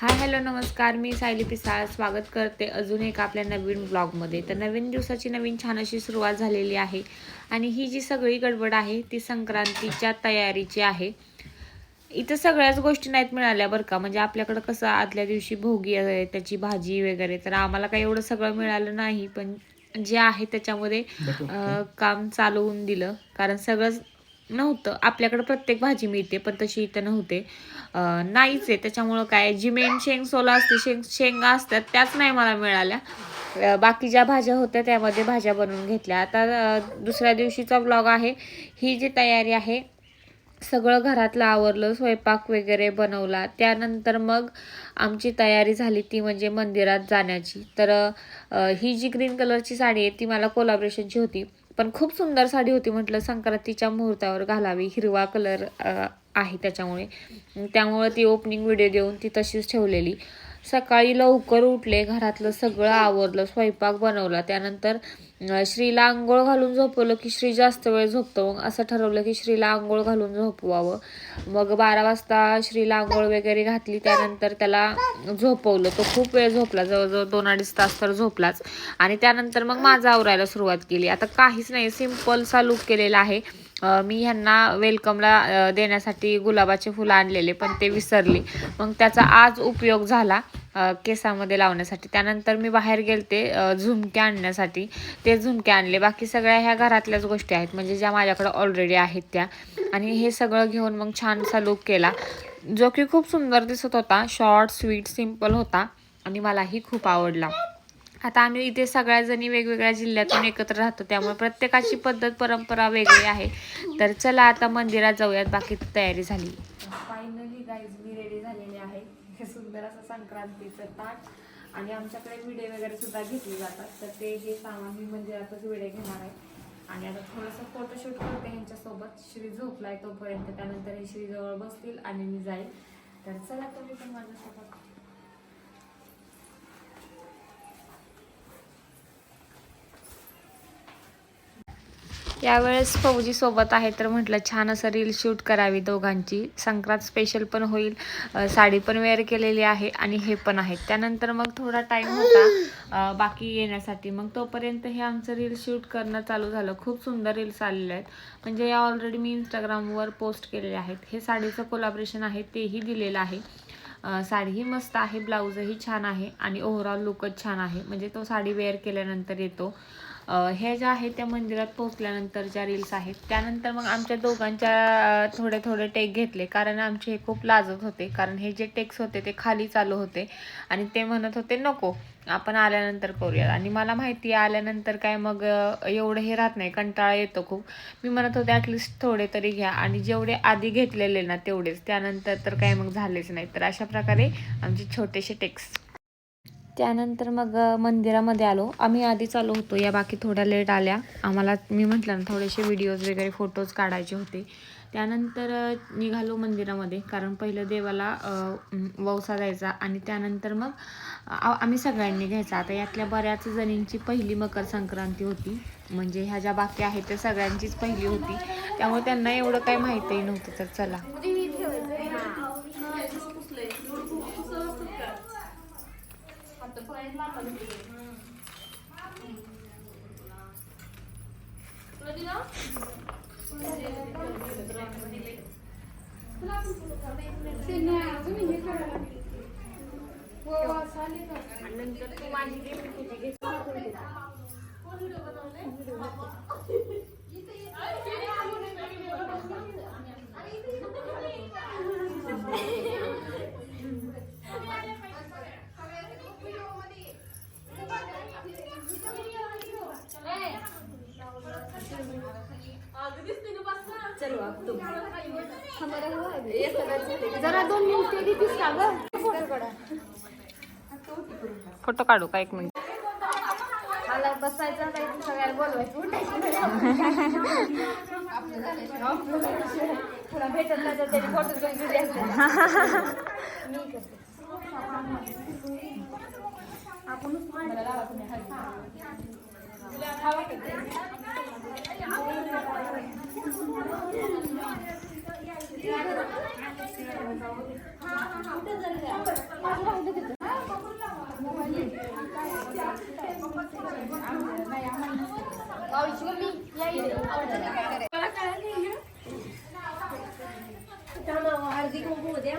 Hi hello नमस्कार. मी सायली पिसाळ. स्वागत करते अजून एक आपल्या नवीन ब्लॉगमध्ये. तर नवीन दिवसाची नवीन छान अशी सुरुवात झालेली आहे. आणि ही जी सगळी गडबड आहे ती संक्रांतीच्या तयारीची आहे. इथं सगळ्याच गोष्टी नाहीत मिळाल्या बरं का. म्हणजे आपल्याकडं कसं आदल्या दिवशी भोगी आहे त्याची भाजी वगैरे. तर आम्हाला काही एवढं सगळं मिळालं नाही. पण जे आहे त्याच्यामध्ये काम चालवून दिलं. कारण सगळंच नव्हतं. आपल्याकडं प्रत्येक भाजी मिळते पण तशी इथं नव्हते. नाहीच आहे. त्याच्यामुळं काय जी मेन शेंग सोला असते शेंग शेंगा असतात त्याच नाही मला मिळाल्या. बाकी ज्या भाज्या होत्या त्यामध्ये भाज्या बनवून घेतल्या. आता दुसऱ्या दिवशीचा ब्लॉग आहे. ही जी तयारी आहे सगळं घरातलं आवरलं स्वयंपाक वगैरे बनवला. त्यानंतर मग आमची तयारी झाली ती म्हणजे मंदिरात जाण्याची. तर ही जी ग्रीन कलरची साडी आहे ती मला कोलाब्रेशनची होती. पण खूप सुंदर साडी होती म्हटलं संक्रांतीच्या मुहूर्तावर घालावी. हिरवा कलर आहे त्याच्यामुळे. त्यामुळे ती ओपनिंग व्हिडिओ देऊन ती तशीच ठेवलेली. सकाळी लवकर उठले घरातलं सगळं आवरलं स्वयंपाक बनवला. त्यानंतर श्रीला आंघोळ घालून झोपवलं की श्री जास्त वेळ झोपतो. मग असं ठरवलं की श्रीला आंघोळ घालून झोपवावं. मग बारा वाजता श्रीला आंघोळ वगैरे घातली. त्यानंतर त्याला झोपवलं. तो खूप वेळ झोपला. जवळजवळ दोन अडीच तास तर झोपलाच. आणि त्यानंतर मग माझा आवरायला सुरुवात केली. आता काहीच नाही. सिम्पलचा लुक केलेला आहे. मी ह्यांना वेलकमला देण्यासाठी गुलाबाचे फुलं आणलेले पण ते विसरले. मग त्याचा आज उपयोग झाला. केसामध्ये लावण्यासाठी. त्यानंतर मी बाहेर गेलते झुमके आणण्यासाठी. ते झुमके आणले. बाकी सगळ्या ह्या घरातल्याच गोष्टी आहेत. म्हणजे ज्या माझ्याकडे ऑलरेडी आहेत त्या. आणि हे सगळं घेऊन मग छानसा लुक केला. जो की खूप सुंदर दिसत होता. शॉर्ट स्वीट सिंपल होता. आणि मलाही खूप आवडला. आता आम्ही इथे सगळ्याजणी वेगवेगळ्या जिल्ह्यातून एकत्र राहतो. त्यामुळे प्रत्येकाची पद्धत परंपरा वेगळी आहे. तर चला आता मंदिरात जाऊयात. बाकी तयारी झाली. फायनली गाईज मी रेडी झालेली आहे. हे सुंदर असं संक्रांतीचं ताट आणि आमच्याकडे विडे वगैरे सुद्धा घेतले जातात. तर ते हे सामान मी म्हणजे मंदिरातच विडे घेणार आहे. आणि आता थोडंसं फोटोशूट करते ह्यांच्यासोबत श्री झोपलाय तोपर्यंत त्यानंतर हे श्री जवळ बसतील आणि मी जाईल. तर चला तुम्ही पण माझ्यासोबत. यावेळेस फौजी सोबत आहे तर म्हटलं छान असं रील शूट करावी दोघांची. संक्रांत स्पेशल पण होईल. साडी पण वेअर केलेली आहे आणि हे पण आहे. त्यानंतर मग थोडा टाईम होता. बाकी येण्यासाठी. मग तोपर्यंत हे आमचं रील शूट करणं चालू झालं. खूप सुंदर रील्स आलेले आहेत. म्हणजे या ऑलरेडी मी इंस्टाग्रामवर पोस्ट केलेले आहेत. हे साडीचं कोलाब्रेशन आहे तेही दिलेलं आहे. साडीही मस्त आहे ब्लाऊजही छान आहे आणि ओव्हरऑल लुकच छान आहे. म्हणजे तो साडी वेअर केल्यानंतर येतो. हे ज्या आहेत त्या मंदिरात पोहोचल्यानंतर ज्या रील्स आहेत त्यानंतर मग आमच्या दोघांच्या थोडे थोडे टेक घेतले. कारण आमचे हे खूप लाजत होते. कारण हे जे टेक्स होते ते खाली चालू होते. आणि ते म्हणत होते नको आपण आल्यानंतर करूया आणि मला माहिती आहे आल्यानंतर काय मग एवढं हे राहत नाही. कंटाळा येतो खूप. मी म्हणत होते ॲटलिस्ट थोडे तरी घ्या. आणि जेवढे आधी घेतलेले ना तेवढेच. त्यानंतर तर काय मग झालेच नाही. तर अशा प्रकारे आमचे छोटेसे टेक्स त्यानंतर मग मंदिरामध्ये आलो. आम्ही आधीच आलो होतो या बाकी थोड्या लेट आल्या. आम्हाला मी म्हटलं ना थोडेसे व्हिडिओज वगैरे फोटोज काढायचे होते. त्यानंतर निघालो मंदिरामध्ये. कारण पहिलं देवाला अ, वौसा द्यायचा. आणि त्यानंतर मग आम्ही सगळ्यांनी घ्यायचा. आता यातल्या बऱ्याच जणींची पहिली मकर संक्रांती होती. म्हणजे ह्या ज्या बाकी आहेत त्या सगळ्यांचीच पहिली होती. त्यामुळे त्यांना एवढं काही माहितीही नव्हतं. तर चला. నిర్మాణం పడుతుంది जरा दोन मिनिटं घेतीस का ग? फोटो काढा फोटो काढू का एक मिनिट? मला बसायचं काही तू सगळ्याला बोलवायचं. उठायचं तुला भेटत नाही तर फोटो घेऊन दिले असते मी करते. आपणच मला लावा तुम्ही हळदी. तुला हवा का ते? हळदी कुंकू उद्या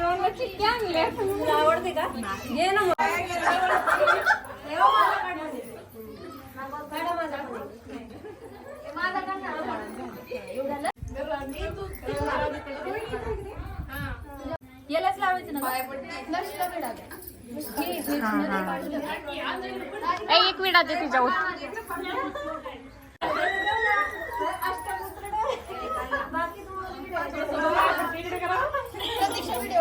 का मी हळदी तुला आवडते का? घे ना मग. काढून दे. काढा माझा. माझा काढ. ना. यालाच लावायचं ना. एक मिनिट दे तिच्यावर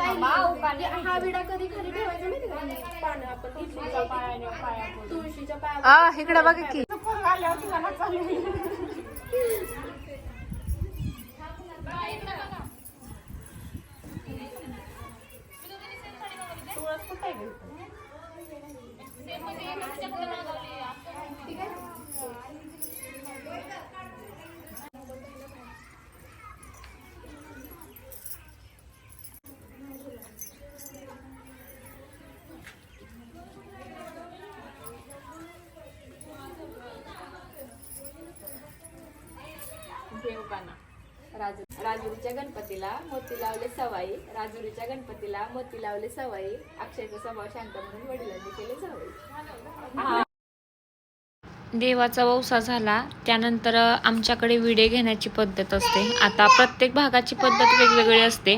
हा विडा कधी खाली ठेवायचा माहिती का? पानं आपण तुळशीच्या पायाने पाया तुळशीच्या पाया आ इकडे बघा की. देवबाना. राजू राजुरीच्या गणपतीला मोती लावले सवाई. राजुरीच्या गणपतीला मोती लावले सवाई. अक्षयचा स्वभाव शांत म्हणून वडिलांनी केले सवाई. देवाचा वौसा झाला त्यानंतर आमच्याकडे विडे घेण्याची पद्धत असते. आता प्रत्येक भागाची पद्धत वेगवेगळी असते.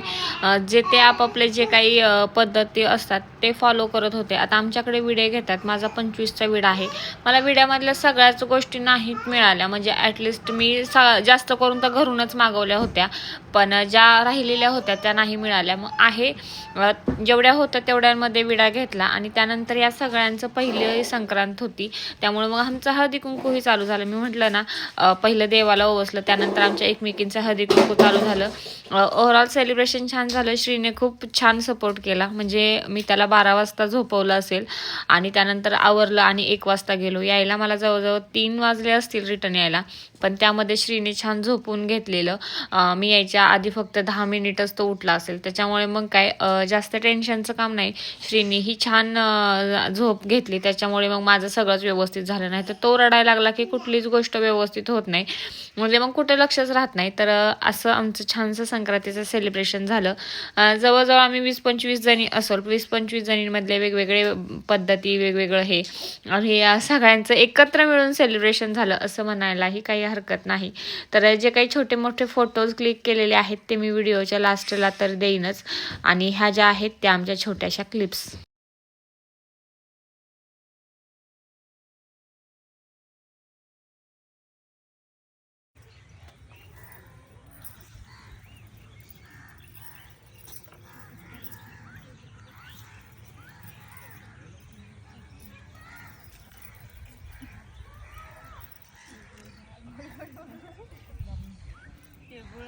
जे ते आपापले जे काही पद्धती असतात ते फॉलो करत होते. आता आमच्याकडे विडे घेतात. माझा पंचवीसचा विडा आहे. मला विड्यामधल्या सगळ्याच गोष्टी नाहीत मिळाल्या. म्हणजे ॲटलिस्ट मी सा जास्त करून तर घरूनच मागवल्या होत्या. पण ज्या राहिलेल्या होत्या त्या नाही मिळाल्या. मग आहे जेवढ्या होत्या तेवढ्यांमध्ये विडा घेतला. आणि त्यानंतर या सगळ्यांचं पहिली संक्रांत होती. त्यामुळे मग आमचा हळदी कुंकूही चालू झालं. मी म्हटलं ना पहिलं देवाला ओवसलं त्यानंतर आमच्या एकमेकींचं हळदी कुंकू चालू झालं. ओव्हरऑल सेलिब्रेशन छान झालं. श्रीने खूप छान सपोर्ट केला. म्हणजे मी त्याला बारा वाजता झोपवलं असेल आणि त्यानंतर आवरलं आणि एक वाजता गेलो. यायला मला जवळजवळ तीन वाजले असतील रिटर्न यायला. पण त्यामध्ये श्रीने छान झोपून घेतलेलं. मी यायच्या आधी फक्त दहा मिनिटच तो उठला असेल. त्याच्यामुळे मग काय जास्त टेन्शनचं काम नाही. श्रीने ही छान झोप घेतली. त्याच्यामुळे मग माझं सगळंच व्यवस्थित झालं. नाही तर तो रडायला लागला की कुठलीच गोष्ट व्यवस्थित होत नाही. म्हणजे मग कुठे लक्षच राहत नाही. तर असं आमचं छानसं संक्रांतीचं सेलिब्रेशन झालं. जवळजवळ आम्ही वीस पंचवीस जणी असो वीस पंचवीस जणींमधले वेगवेगळे पद्धती वेगवेगळं हे. आणि सगळ्यांचं एकत्र मिळून सेलिब्रेशन झालं असं म्हणायलाही काही हरकत नाही. तर जे काही छोटे मोठे फोटोज क्लिक केलेले आहेत ते मी व्हिडिओच्या लास्टला तर देईनच. आणि ह्या ज्या आहेत त्या आमच्या छोट्याशा क्लिप्स